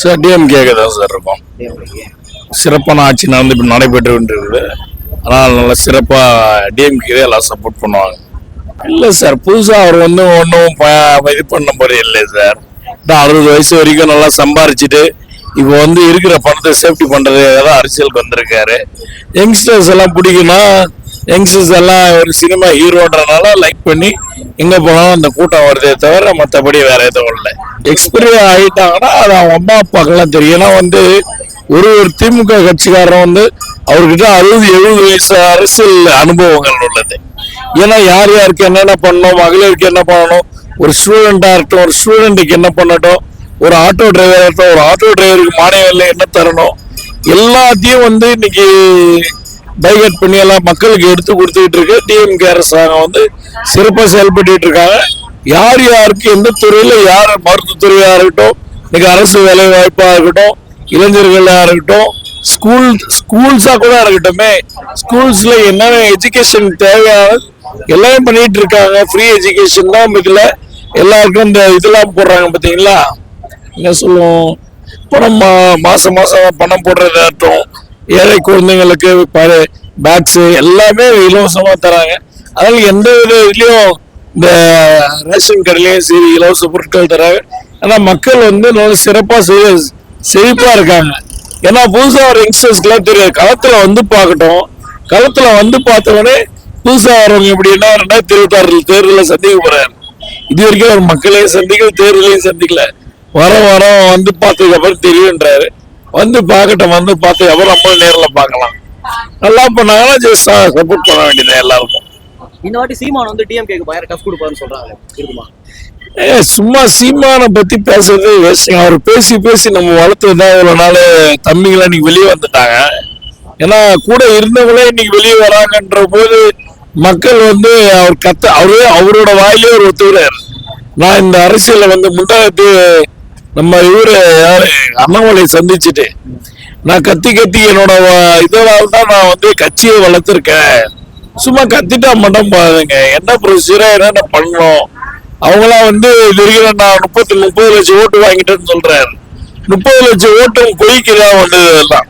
Sir டிஎம்கேக்கு தான் sir இருக்கும். சிறப்பான ஆட்சி நடந்து இப்ப நடைபெற்று கொண்டிருக்குது. அதனால் நல்லா சிறப்பாக டிஎம்கே எல்லாம் சப்போர்ட் பண்ணுவாங்க. இல்லை சார் புதுசாக அவர் வந்து ஒன்றும் இது பண்ண போறது இல்லை சார். அறுபது வயசு வரைக்கும் நல்லா சம்பாரிச்சிட்டு இப்போ வந்து இருக்கிற பணத்தை சேஃப்டி பண்ணுறதுக்காக தான் அரசியலுக்கு வந்திருக்காரு. யங்ஸ்டர்ஸ் எல்லாம் பிடிக்கும்னா யங்ஸ்டர்ஸ் எல்லாம் ஒரு சினிமா ஹீரோன்றனால லைக் பண்ணி எங்கே போனாலும் அந்த கூட்டம் வருதே தவிர மற்றபடி வேற எதுவும் இல்லை. எக்ஸ்பீரியன் ஆகிட்டாங்கன்னா அது அவங்க அம்மா அப்பாக்கெல்லாம் தெரியும். ஏன்னா வந்து ஒரு ஒரு திமுக கட்சிக்காரன் வந்து அவர்கிட்ட அறுபது எழுபது வயசு அரசியல் அனுபவங்கள் உள்ளது. ஏன்னா யார் யாருக்கு என்னென்ன பண்ணணும் மகளிருக்கு என்ன பண்ணணும் ஒரு ஸ்டூடெண்டாக இருக்கட்டும் ஒரு ஸ்டூடெண்ட்டுக்கு என்ன பண்ணட்டும் ஒரு ஆட்டோ டிரைவராக இருக்கட்டும் ஒரு ஆட்டோ டிரைவருக்கு மானியம் இல்லை என்ன தரணும் எல்லாத்தையும் வந்து இன்னைக்கு டைவர்ட் பண்ணி எல்லாம் மக்களுக்கு எடுத்து கொடுத்துக்கிட்டு இருக்கு. டிஎம்கே அரசாங்கம் வந்து சிறப்பாக செயல்பட்டு இருக்காங்க. யார் யாருக்கு எந்த துறையில் யார் மருத்துவத்துறையாக இருக்கட்டும் இன்னைக்கு அரசு வேலை வாய்ப்பாக இருக்கட்டும் இளைஞர்களாக இருக்கட்டும் ஸ்கூல் ஸ்கூல்ஸாக கூட இருக்கட்டுமே ஸ்கூல்ஸில் என்னென்ன எஜுகேஷன் தேவையான எல்லாமே பண்ணிட்டு இருக்காங்க. ஃப்ரீ எஜுகேஷன் தான் இருக்குல்ல எல்லாருக்கும் இந்த இதெல்லாம் போடுறாங்க பார்த்தீங்களா என்ன சொல்லுவோம்? பணம் மா- மாதம் பணம் போடுறதாகட்டும் ஏழை குழந்தைங்களுக்கு பேக்ஸு எல்லாமே இலவசமாக தராங்க. அதனால் எந்த வித இதுலேயும் இந்த ரேஷன் கடையிலையும் சரி இலவச பொருட்கள் தராங்க. ஆனால் மக்கள் வந்து நல்ல சிறப்பாக செய்ய செழிப்பாக இருக்காங்க. ஏன்னா புதுசாக வர யங்ஸ்டர்ஸ்க்கெலாம் தெரியாது. களத்தில் வந்து பார்க்கட்டும். களத்தில் வந்து பார்த்தவொடனே புதுசாக வரவங்க எப்படின்னா ரெண்டாயிரத்தி இருபத்தி ஆறு தேர்தலில் சந்திக்க போகிறாரு இது வரைக்கும் ஒரு மக்களையும் சந்திக்கல தேர்தலையும் சந்திக்கல. வர வரோம் வந்து பார்த்ததுக்கப்புறம் தெரியுன்றாரு வந்து பார்க்கட்டும் வந்து பார்த்ததுக்கு அப்புறம் நம்ம நேரில் பார்க்கலாம். நல்லா பண்ணாங்கன்னா ஜஸ்ட் சப்போர்ட் பண்ண வேண்டியது எல்லாருக்கும். இந்த வாட்டி சீமான் வந்து டிஎம்கேக்கு பயங்கர டஃப் கொடுப்பாருன்னு சொல்றாங்க. இருக்குமா? ஏ, சும்மா சீமானை பத்தி பேசுறது வேஸ்டிங் அவர் பேசி பேசி நம்ம வளர்த்துதான் இவ்வளவு நாள் தம்பிங்களா இன்னைக்கு வெளியே வந்துட்டாங்க. ஏன்னா கூட இருந்தவங்களே இன்னைக்கு வெளியே வராங்கன்ற போது மக்கள் வந்து அவர் கத்த அவரே அவரோட வாயிலே ஒரு ஒத்துக்கிறார் நான் இந்த அரசியல்ல வந்து முந்தாத்து நம்ம இவரு அண்ணாமலை சந்திச்சுட்டு. நான் கத்தி கத்தி என்னோட இதனால தான் நான் வந்து கட்சியை வளர்த்துருக்கேன். சும்மா கத்திட்டா மட்டும் பாருங்க. என்ன ப்ரொசீஜரா என்னென்ன பண்ணணும்? அவங்களாம் வந்து இது நான் முப்பத்தி முப்பது லட்சம் ஓட்டு வாங்கிட்டேன்னு சொல்றாரு. முப்பது லட்சம் ஓட்டும் பொய்க்கு வந்தது எல்லாம்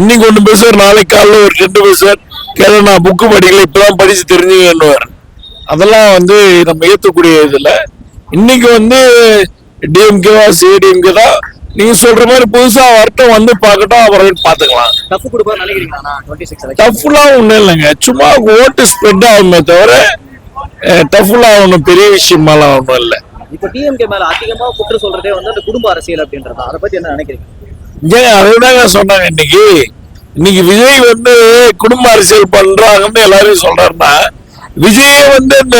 இன்னைக்கு ஒன்று பேசுவார் நாளைக்கு காலைல ஒரு ரெண்டு பேசுவார். கேள்வி நான் புக்கு படிக்கல இப்பதான் படிச்சு தெரிஞ்சுக்கணுவார் அதெல்லாம் வந்து நம்ம ஏற்றக்கூடிய இதில் இன்னைக்கு வந்து டிஎம்கேவா சிடிஎம்கே தான் நீங்க சொல்ற மாதிரி புதுசா வரட்டும் வந்து பார்க்கட்டும் அப்புறம் சிக்ஸ் டஃப்லாம் ஒன்றும் இல்லைங்க. சும்மா ஓட்டு ஸ்ப்ரெட் ஆகுமே தவிர டஃப்லாம் ஒன்றும் பெரிய விஷயமாலாம் ஒன்றும் இல்லை. இப்போ டிஎம்கே மேல அதிகமா குற்றம் சொல்றதே வந்து அந்த குடும்ப அரசியல் அப்படின்றதா? அதை பத்தி என்ன நினைக்கிறீங்க? ஏன் அதுதாங்க சொன்னாங்க இன்னைக்கு. இன்னைக்கு விஜய் வந்து குடும்ப அரசியல் பண்றாங்கன்னு எல்லாரும் சொல்றாருன்னா விஜய் வந்து இந்த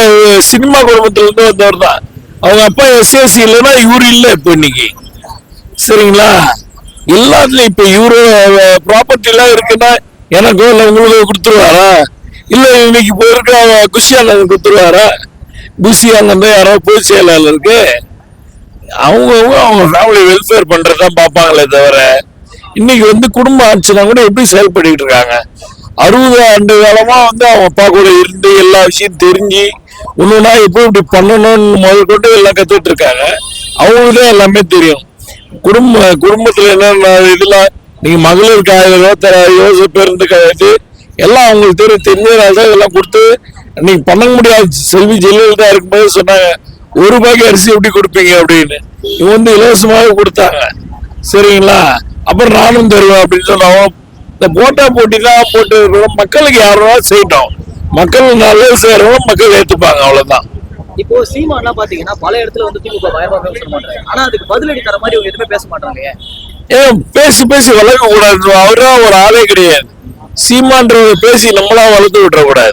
சினிமா குடும்பத்துல இருந்து வந்தவர் தான் அவங்க அப்பா எஸ்எஸ்சி இல்லைன்னா இவர் இல்லை இப்போ இன்னைக்கு. சரிங்களா? எல்லாத்துலயும் இப்போ இவரு ப்ராப்பர்ட்டிலாம் இருக்குன்னா எனக்கோ இல்லை உங்களுக்கோ கொடுத்துருவாரா? இல்லை இன்னைக்கு போயிருக்க குஷி அண்ணன் கொடுத்துருவாரா? குஷி அண்ணன் தான் யாரோ பொதுச் செயலாளருக்கு. அவங்கவுங்க அவங்க ஃபேமிலி வெல்ஃபேர் பண்றதுதான் பார்ப்பாங்களே தவிர இன்னைக்கு வந்து குடும்ப ஆட்சினா கூட எப்படி செயல்பட்டுக்கிட்டு இருக்காங்க? அறுபது ஆண்டு காலமாக வந்து அவங்க அப்பா கூட இருந்து எல்லா விஷயம் தெரிஞ்சு ஒன்றுனா எப்படி இப்படி பண்ணணும்னு முதல் கொண்டு எல்லாம் கற்றுட்டு இருக்காங்க. அவங்களுக்கு தான் எல்லாமே தெரியும். குடும்ப குடும்பத்துல என்னென்ன இதெல்லாம் நீங்க மகளிருக்கு ஆயிரம் ரூபாய் தர பேருந்து கிடையாது எல்லாம் அவங்களுக்கு தெரியும். தெரிஞ்சதுனால தான் இதெல்லாம் கொடுத்து நீங்க பண்ண முடியாது. செல்வி ஜெயலலிதா இருக்கும்போது சொன்னாங்க ஒரு ரூபாய்க்கு அரிசி எப்படி கொடுப்பீங்க? அப்படின்னு. இவங்க வந்து இலவசமாக கொடுத்தாங்க. சரிங்களா? அப்புறம் நானும் தருவேன் அப்படின்னு சொன்னோம் இந்த போட்டா போட்டி தான் போட்டு மக்களுக்கு யாரும் செய்யட்டோம். மக்கள் நல்லது செய்யறவங்க மக்கள் ஏத்துப்பாங்க அவ்வளவுதான். இப்போ சீமான்லாம் பாத்தீங்கன்னா பல இடத்துல வந்து திமுக பயமா பேச மாட்டாங்க ஆனா அதுக்கு பதிலடி தர மாதிரி அவங்க எதுவுமே பேச மாட்டாங்க. ஏன்? பேசி பேசி வளர்க்க கூடாது அவர்தான் ஒரு ஆளே கிடையாது. சீமான்றவங்க பேசி நம்மளா வளர்த்து விட்டுற கூடாது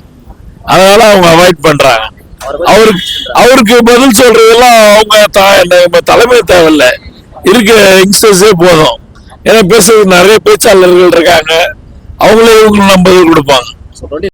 அதனால அவங்க அவாய்ட் பண்றாங்க. அவரை அவருக்கு அவருக்கு பதில் சொல்றதெல்லாம் அவங்க தலைமை தேவையில்ல. இருக்கிற யங்ஸ்டர்ஸே போதும். ஏன்னா பேசுறது நிறைய பேச்சாளர்கள் இருக்காங்க. அவங்களே இவங்களுக்கு நம்ம பதில் கொடுப்பாங்க. So, 20